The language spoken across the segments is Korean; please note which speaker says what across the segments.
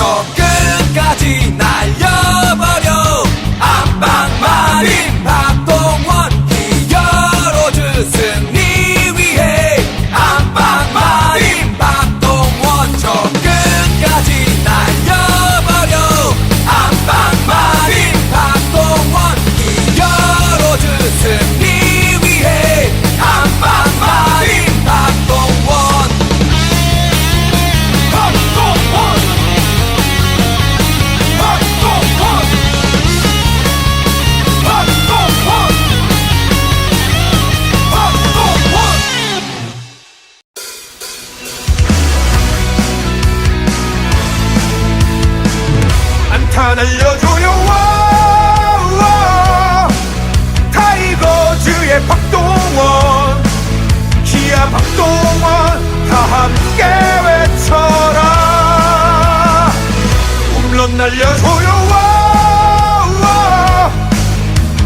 Speaker 1: 저 끝까지 날려
Speaker 2: 안타 날려줘요. 타이거즈의 박동원. 기아 박동원 다 함께 외쳐라. 홈런 날려줘요.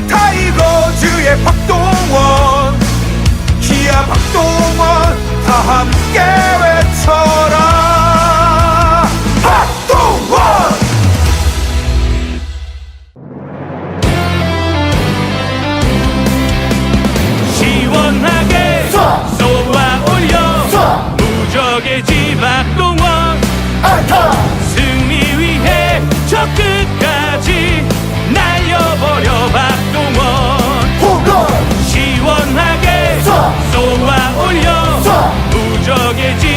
Speaker 2: 타이거즈의 박동원. 기아 박동원 다 함께
Speaker 1: 에너지 날려버려 박동원. 홈런 시원하게 쏴. 쏘아 올려. 쏴. 무적의 지